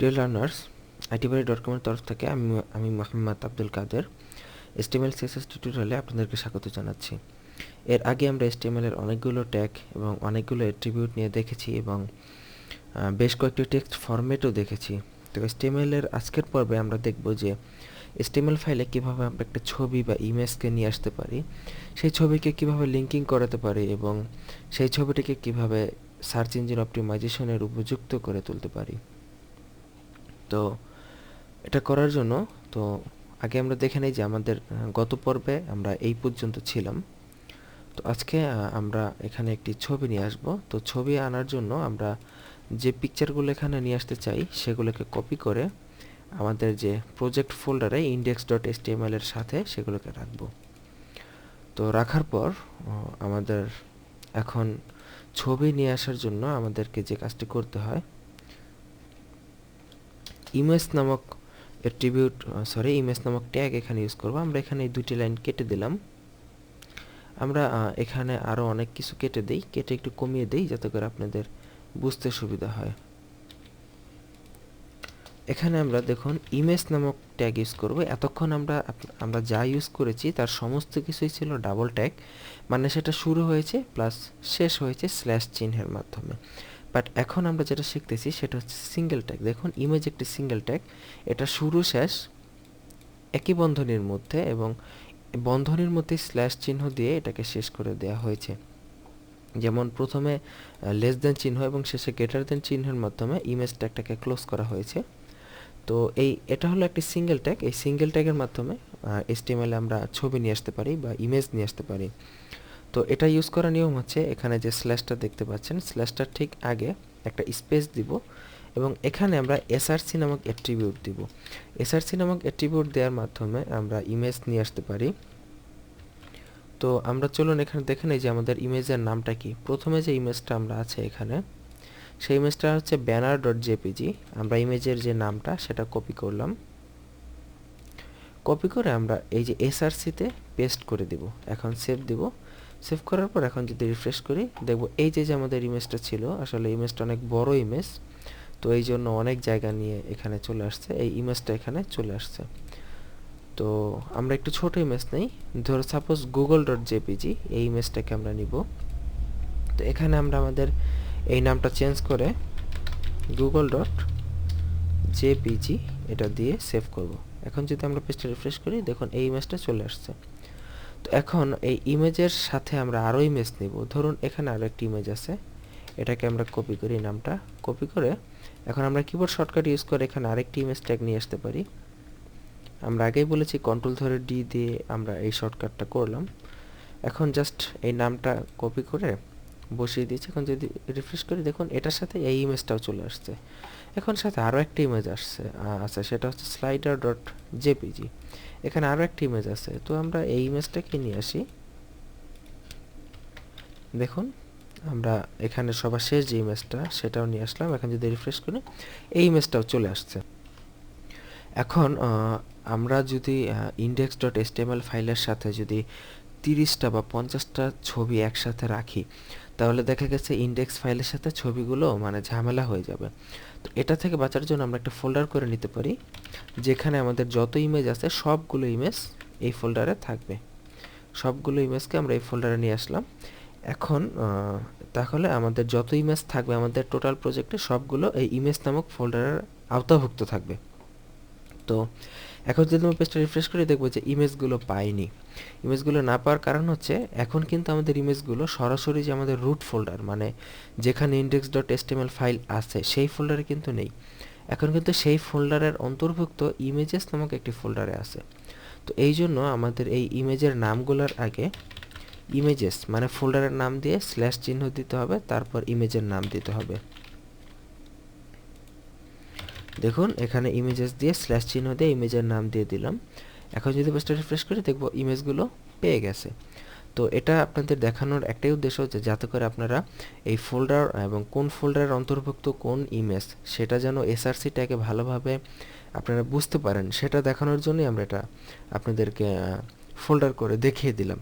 Dear learners ITbari dot কমের তরফ থেকে আমি আমি মোহাম্মদ আব্দুল কাদের। এসটিএমএল সিএসএস টিউটোরিয়ালে আপনাদেরকে স্বাগত জানাচ্ছি। এর আগে আমরা এসটিএমএল এর অনেকগুলো ট্যাগ এবং অনেকগুলো অ্যাট্রিবিউট নিয়ে দেখেছি এবং বেশ কয়েকটি টেক্সট ফরম্যাটও দেখেছি। তো এসটিএমএল এর আজকের পর্বে আমরা দেখব যে এসটিএমএল ফাইলে কীভাবে আমরা একটা ছবি বা ইমেজকে নিয়ে আসতে পারি, সেই ছবিকে কীভাবে লিঙ্কিং করাতে পারি এবং সেই ছবিটিকে কীভাবে সার্চ ইঞ্জিন অপটিমাইজেশনের উপযুক্ত করে তুলতে পারি। তো এটা করার জন্য তো আগে আমরা দেখে নিই যে আমাদের গত পর্বে আমরা এই পর্যন্ত ছিলাম। তো আজকে আমরা এখানে একটি ছবি নিয়ে আসব। তো ছবি আনার জন্য আমরা যে পিকচারগুলো এখানে নিয়ে আসতে চাই, সেগুলোকে কপি করে আমাদের যে প্রজেক্ট ফোল্ডারে ইন্ডেক্স ডট এর সাথে সেগুলোকে রাখব। তো রাখার পর আমাদের এখন ছবি নিয়ে আসার জন্য আমাদেরকে যে কাজটি করতে হয় ইমেজ নামক অ্যাট্রিবিউট সরি ইমেজ নামক ট্যাগ এখানে ইউজ করব। আমরা এখানে এই দুটি লাইন কেটে দিলাম। আমরা এখানে আরও অনেক কিছু কেটে দেই। কেটে একটু কমিয়ে দেই যাতে করে আপনাদের বুঝতে সুবিধা হয়। এখানে আমরা দেখুন, ইমেজ নামক ট্যাগ ইউজ করব। এতক্ষণ আমরা আমরা যা ইউজ করেছি তার সমস্ত কিছুই ছিল ডাবল ট্যাগ মানে সেটা শুরু হয়েছে প্লাস শেষ হয়েছে স্ল্যাশ চিহ্নের মাধ্যমে। বাট এখন আমরা যেটা শিখতেছি সেটা হচ্ছে সিঙ্গেল ট্যাগ দেখুন ইমেজ একটি সিঙ্গেল ট্যাগ এটা শুরু, শেষ একই বন্ধনীর মধ্যে এবং বন্ধনীর মধ্যে স্ল্যাশ চিহ্ন দিয়ে এটাকে শেষ করে দেওয়া হয়েছে। যেমন প্রথমে লেস দেন চিহ্ন এবং শেষে গ্রেটার দেন চিহ্নের মাধ্যমে ইমেজ ট্যাগটাকে ক্লোজ করা হয়েছে। তো এই, এটা হলো একটি সিঙ্গেল ট্যাগ এই সিঙ্গেল ট্যাগের মাধ্যমে এসটিএমএল আমরা ছবি নিয়ে আসতে পারি বা ইমেজ নিয়ে আসতে পারি। তো এটা ইউজ করার নিয়ম হচ্ছে এখানে যে স্ল্যাশটা দেখতে পাচ্ছেন স্ল্যাশটার ঠিক আগে একটা স্পেস দিব এবং এখানে আমরা এসআরসি নামক অ্যাট্রিবিউট দিব। এসআরসি নামক অ্যাট্রিবিউট দেওয়ার মাধ্যমে আমরা ইমেজ নিয়ে আসতে পারি। তো আমরা চলুন এখানে দেখে নিই যে আমাদের ইমেজের নামটা কি। প্রথমে যে ইমেজটা আমরা আছে এখানে, সেই ইমেজটা হচ্ছে ব্যানার ডট জেপিজি আমরা ইমেজের যে নামটা সেটা কপি করলাম। কপি করে আমরা এই যে এসআরসিতে পেস্ট করে দিব। এখন সেভ দিব। সেভ করার পর এখন যদি রিফ্রেশ করি, দেখব এই যে যে আমাদের ইমেজটা ছিল, আসলে ইমেজটা অনেক বড় ইমেজ তো এই জন্য অনেক জায়গা নিয়ে এখানে চলে আসছে, এই ইমেজটা এখানে চলে আসছে। তো আমরা একটু ছোট ইমেজ নেই, ধরো সাপোজ গুগল ডট জেপিজি এই ইমেজটাকে আমরা নিব। তো এখানে আমরা আমাদের এই নামটা চেঞ্জ করে গুগল ডট জেপিজি এটা দিয়ে সেভ করব। এখন যদি আমরা পেজটা রিফ্রেশ করি, দেখুন এই ইমেজটা চলে আসছে। এখন এই ইমেজের সাথে আমরা আরও ইমেজ নেব। ধরুন, এখানে আরও একটি ইমেজ আছে। এটাকে আমরা কপি করি, নামটা কপি করে এখন আমরা কিবোর্ড শর্টকাট ইউজ করে এখানে আরেকটি ইমেজ ট্যাগ নিয়ে আসতে পারি। আমরা আগেই বলেছি কন্ট্রোল ধরে ডি দিয়ে আমরা এই শর্টকাটটা করলাম। এখন জাস্ট এই নামটা কপি করে বসিয়ে দিয়েছি। এখন যদি রিফ্রেশ করি, দেখুন, এটার সাথে এই ইমেজটাও চলে আসছে। এখন সাথে আরও একটা ইমেজ আসছে আচ্ছা সেটা হচ্ছে স্লাইডার ডট জেপিজি এখানে আরও একটি ইমেজ আছে। তো আমরা এই ইমেজটাকে নিয়ে আসি। দেখুন, আমরা এখানে সবার শেষ যে ইমেজটা সেটাও নিয়ে আসলাম। এখন যদি রিফ্রেশ করি, এই ইমেজটাও চলে আসছে। এখন আমরা যদি ইন্ডেক্স ডট এসটিএমএল ফাইলের সাথে যদি তিরিশটা বা পঞ্চাশটা ছবি একসাথে রাখি, তাহলে দেখা গেছে ইন্ডেক্স ফাইলের সাথে ছবিগুলো মানে ঝামেলা হয়ে যাবে। তো এটা থেকে বাঁচার জন্য আমরা একটা ফোল্ডার করে নিতে পারি, যেখানে আমাদের যত ইমেজ আছে সবগুলো ইমেজ এই ফোল্ডারে থাকবে। সবগুলো ইমেজকে আমরা এই ফোল্ডারে নিয়ে আসলাম। এখন তাহলে আমাদের যত ইমেজ থাকবে আমাদের টোটাল প্রজেক্টে সবগুলো এই ইমেজ নামক ফোল্ডারের আওতাভুক্ত থাকবে। তো এখন যদি আমি পেজটা রিফ্রেশ করে দেখব যে ইমেজগুলো পাইনি। ইমেজগুলো না পাওয়ার কারণ হচ্ছে এখন কিন্তু আমাদের ইমেজগুলো সরাসরি যে আমাদের রুট ফোল্ডার মানে যেখানে ইন্ডেক্স ডট এসটিএমএল ফাইল আছে, সেই ফোল্ডারে কিন্তু নেই। এখন কিন্তু সেই ফোল্ডারের অন্তর্ভুক্ত ইমেজেস নামক একটি ফোল্ডারে আছে। তো এই জন্য আমাদের এই ইমেজের নামগুলোর আগে ইমেজেস মানে ফোল্ডারের নাম দিয়ে স্ল্যাশ চিহ্ন দিতে হবে, তারপর ইমেজের নাম দিতে হবে। দেখুন, এখানে ইমেজেস দিয়ে স্ল্যাশ চিহ্ন দিয়ে ইমেজের নাম দিয়ে দিলাম। এখন যদি পেজটা রিফ্রেশ করি, দেখব ইমেজগুলো পেয়ে গেছে। তো এটা আপনাদের দেখানোর একটাই উদ্দেশ্য যে যাতে করে আপনারা এই ফোল্ডার এবং কোন ফোল্ডারের অন্তর্ভুক্ত কোন ইমেজ সেটা যেন এসআরসি ট্যাগে ভালোভাবে আপনারা বুঝতে পারেন। সেটা দেখানোর জন্যই আমরা এটা আপনাদেরকে ফোল্ডার করে দেখিয়ে দিলাম।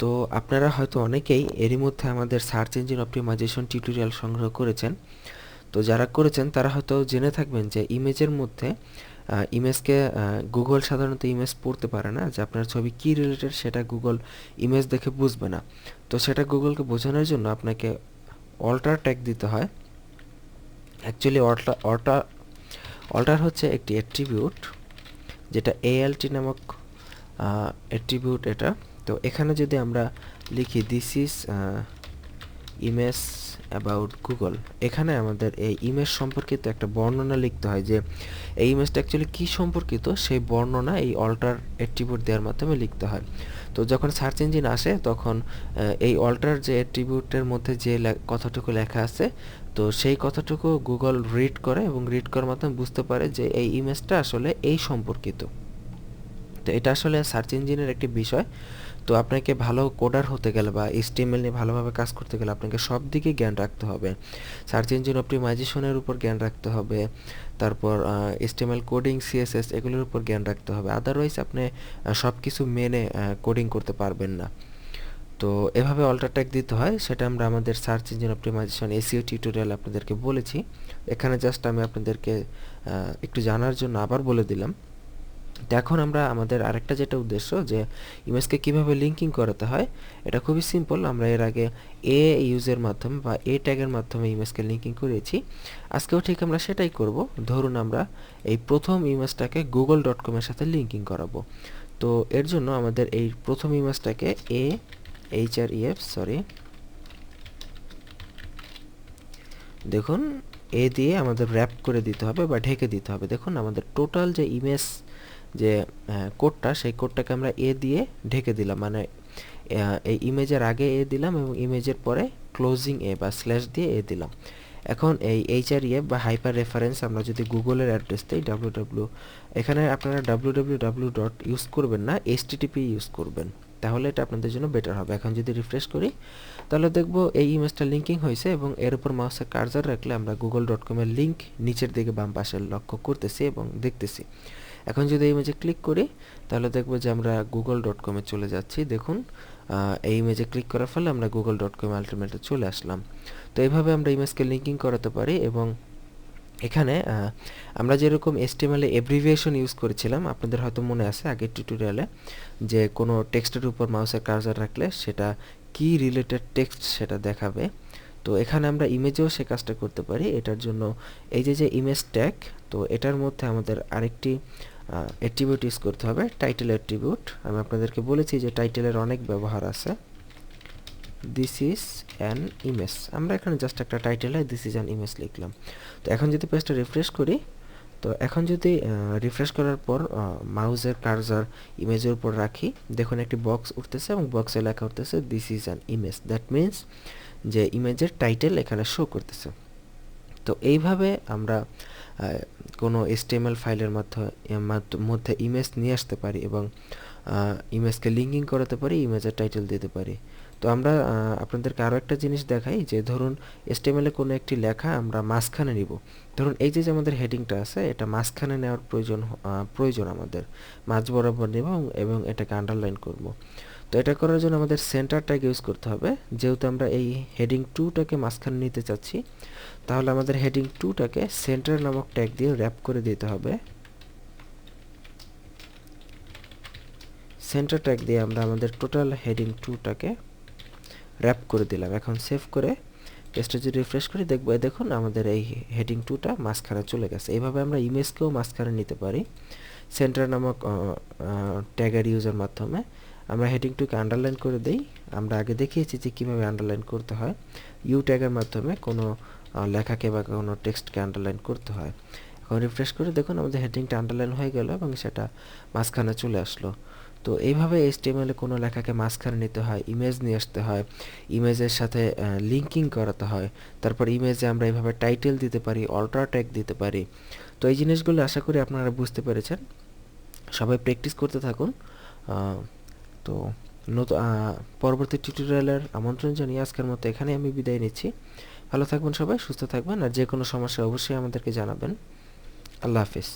তো আপনারা হয়তো অনেকেই এরই মধ্যে আমাদের সার্চ ইঞ্জিন অপটিমাইজেশন টিউটোরিয়াল সংগ্রহ করেছেন। তো যারা করেছেন, তারা হয়তো জেনে থাকবেন যে ইমেজের মধ্যে ইমেজকে গুগল সাধারণত ইমেজ পড়তে পারে না, যে আপনার ছবি কী রিলেটেড সেটা গুগল ইমেজ দেখে বুঝবে না। তো সেটা গুগলকে বোঝানোর জন্য আপনাকে অল্টার ট্যাগ দিতে হয়। অ্যাকচুয়ালি অল্টার অল্টার অল্টার হচ্ছে একটি অ্যাট্রিবিউট যেটা এএলটি নামক অ্যাট্রিবিউট এটা। তো এখানে যদি আমরা লিখি this is image about Google এখানে আমাদের এই ইমেজ সম্পর্কিত একটা বর্ণনা লিখতে হয় যে, এই ইমেজটা অ্যাকচুয়ালি কী সম্পর্কিত? সেই বর্ণনা এই অল্টার অ্যাট্রিবিউট দেওয়ার মাধ্যমে লিখতে হয়। তো যখন সার্চ ইঞ্জিন আসে, তখন এই অল্টার যে অ্যাট্রিবিউটের মধ্যে যে কথাটুকু লেখা আছে, তো সেই কথাটুকু গুগল রিড করে এবং রিড করার মাধ্যমে বুঝতে পারে যে এই ইমেজটা আসলে এই সম্পর্কিত। তো এটা আসলে সার্চ ইঞ্জিনের একটি বিষয়। তো আপনাকে ভালো কোডার হতে গেলে বা এসটিএমএল নিয়ে ভালোভাবে কাজ করতে গেলে আপনাকে সব দিকে জ্ঞান রাখতে হবে। সার্চ ইঞ্জিন অপটিমাইজেশনের উপর জ্ঞান রাখতে হবে। তারপর এসটিএমএল কোডিং সিএসএস এগুলোর উপর জ্ঞান রাখতে হবে। আদারওয়াইজ আপনি সব কিছু মেনে কোডিং করতে পারবেন না। তো এভাবে অল্টারটেক দিতে হয়। সেটা আমরা আমাদের search engine optimization SEO tutorial আপনাদেরকে বলেছি। এখানে জাস্ট আমি আপনাদেরকে একটু জানার জন্য আবার বলে দিলাম। তো এখন আমরা, আমাদের আরেকটা যেটা উদ্দেশ্য যে ইমেজকে কীভাবে লিঙ্কিং করাতে হয়, এটা খুবই সিম্পল আমরা এর আগে এ ইউজের মাধ্যমে বা এ ট্যাগের মাধ্যমে ইমেজকে লিঙ্কিং করেছি। আজকেও ঠিক আমরা সেটাই করব। ধরুন আমরা এই প্রথম ইমেজটাকে গুগল ডট কমের সাথে লিঙ্কিং করাবো। তো এর জন্য আমাদের এই প্রথম ইমেজটাকে A H R E F sorry দেখুন এ দিয়ে আমাদের র্যাপ করে দিতে হবে বা ঢেকে দিতে হবে। দেখুন, আমাদের টোটাল যে ইমেজ যে কোডটা সেই কোডটাকে আমরা এ দিয়ে ঢেকে দিলাম। মানে এই ইমেজের আগে এ দিলাম এবং ইমেজের পরে ক্লোজিং এ বা স্ল্যাশ দিয়ে এ দিলাম। এখন এই এইচআর ইএফ বা হাইপার রেফারেন্স আমরা যদি গুগলের অ্যাড্রেস দিই ডাব্লু ডাব্লু এখানে আপনারা W W W dot use করবেন না এইচটিটিপি ইউজ করবেন। তাহলে এটা আপনাদের জন্য বেটার হবে। এখন যদি রিফ্রেশ করি, তাহলে দেখব এই ইমেজটা লিঙ্কিং হয়েছে এবং এর উপর মাউসের কার্জার রাখলে আমরা গুগল ডট কমের লিঙ্ক নিচের দিকে বাম পাশে লক্ষ্য করতেছি এবং দেখতেছি। এখন যদি এই ইমেজে ক্লিক করি, তাহলে দেখব যে আমরা গুগল ডট কমে চলে যাচ্ছি। দেখুন এই ইমেজে ক্লিক করার ফলে আমরা গুগল ডট কম আলটিমেটে চলে আসলাম। তো এইভাবে আমরা ইমেজকে লিঙ্কিং করাতে পারি এবং এখানে আমরা যেরকম এস্টিমেলে এব্রিভিয়েশন ইউজ করেছিলাম, আপনাদের হয়তো মনে আছে আগের টিউটোরিয়ালে যে কোনো টেক্সটের উপর মাউসের কার্জার রাখলে সেটা কি রিলেটেড টেক্সট সেটা দেখাবে। তো এখানে আমরা ইমেজেও সে কাজটা করতে পারি। এটার জন্য এই যে যে ইমেজ ট্যাগ তো এটার মধ্যে আমাদের আরেকটি অ্যাট্রিবিউট ইউজ করতে হবে টাইটেল অ্যাট্রিবিউট আমি আপনাদেরকে বলেছি যে টাইটেলের অনেক ব্যবহার আছে। দিস ইজ অ্যান ইমেজ আমরা এখানে জাস্ট একটা টাইটেলে দিস ইজ অ্যান ইমেজ লিখলাম। তো এখন যদি পেজটা রিফ্রেশ করি তো এখন যদি রিফ্রেশ করার পর মাউজের কার্জার ইমেজের উপর রাখি, দেখুন একটি বক্স উঠতেছে এবং বক্সে লেখা উঠতেছে this is an image that means যে ইমেজের টাইটেল এখানে শো করতেছে। তো এইভাবে আমরা কোনো এসটিএমএল ফাইলের মধ্যে ইমেজ নিয়ে আসতে পারি এবং ইমেজকে লিঙ্কিং করাতে পারি ইমেজের টাইটেল দিতে পারি। তো আমরা আপনাদেরকে আরও একটা জিনিস দেখাই যে ধরুন এসটিএমএলে কোনো একটি লেখা আমরা মাঝখানে নিব। ধরুন এই যে আমাদের হেডিংটা আছে, এটা মাঝখানে নেওয়ার প্রয়োজন প্রয়োজন আমাদের। মাঝ বরাবর নেব এবং এটাকে আন্ডারলাইন করব। তো এটা করার জন্য আমাদের সেন্টার ট্যাগ ইউজ করতে হবে। যেহেতু আমরা এই হেডিং টুটাকে মাঝখানে নিতে চাচ্ছি, তাহলে আমাদের হেডিং টুটাকে সেন্টার নামক ট্যাগ দিয়ে র্যাপ করে দিতে হবে। সেন্টার ট্যাগ দিয়ে আমরা আমাদের টোটাল হেডিং টুটাকে র্যাপ করে দিলাম। এখন সেভ করে টেস্টে যদি রিফ্রেশ করি, দেখব দেখুন আমাদের এই হেডিং টুটা মাঝখানে চলে গেছে। এইভাবে আমরা ইমেজকেও মাঝখানে নিতে পারি। সেন্টার নামক ট্যাগের ইউজের মাধ্যমে আমরা হেডিং টুকে আন্ডারলাইন করে দিই। আমরা আগে দেখিয়েছি যে কীভাবে আন্ডারলাইন করতে হয়। ইউ ট্যাগের মাধ্যমে কোনো লেখাকে বা কোনো টেক্সটকে আন্ডারলাইন করতে হয়। এখন রিফ্রেশ করে দেখুন আমাদের হেডিংটা আন্ডারলাইন হয়ে গেল এবং সেটা মাঝখানে চলে আসলো। তো এইভাবে এইচটিএমএলে কোনো লেখাকে মাঝখানে নিতে হয় ইমেজ নিয়ে আসতে হয় ইমেজের সাথে লিঙ্কিং করাতে হয়, তারপর ইমেজে আমরা এইভাবে টাইটেল দিতে পারি অল্টার ট্যাগ দিতে পারি। তো এই জিনিসগুলো আশা করি আপনারা বুঝতে পেরেছেন। সবাই প্র্যাকটিস করতে থাকুন। তো নতুন পরবর্তী টিউটোরিয়ালের আমন্ত্রণ জানিয়ে আজকের মতো এখানে আমি বিদায় নিচ্ছি। ভালো থাকবেন সবাই, সুস্থ থাকবেন, আর যে কোনো সমস্যা অবশ্যই আমাদেরকে জানাবেন। আল্লাহ হাফিজ।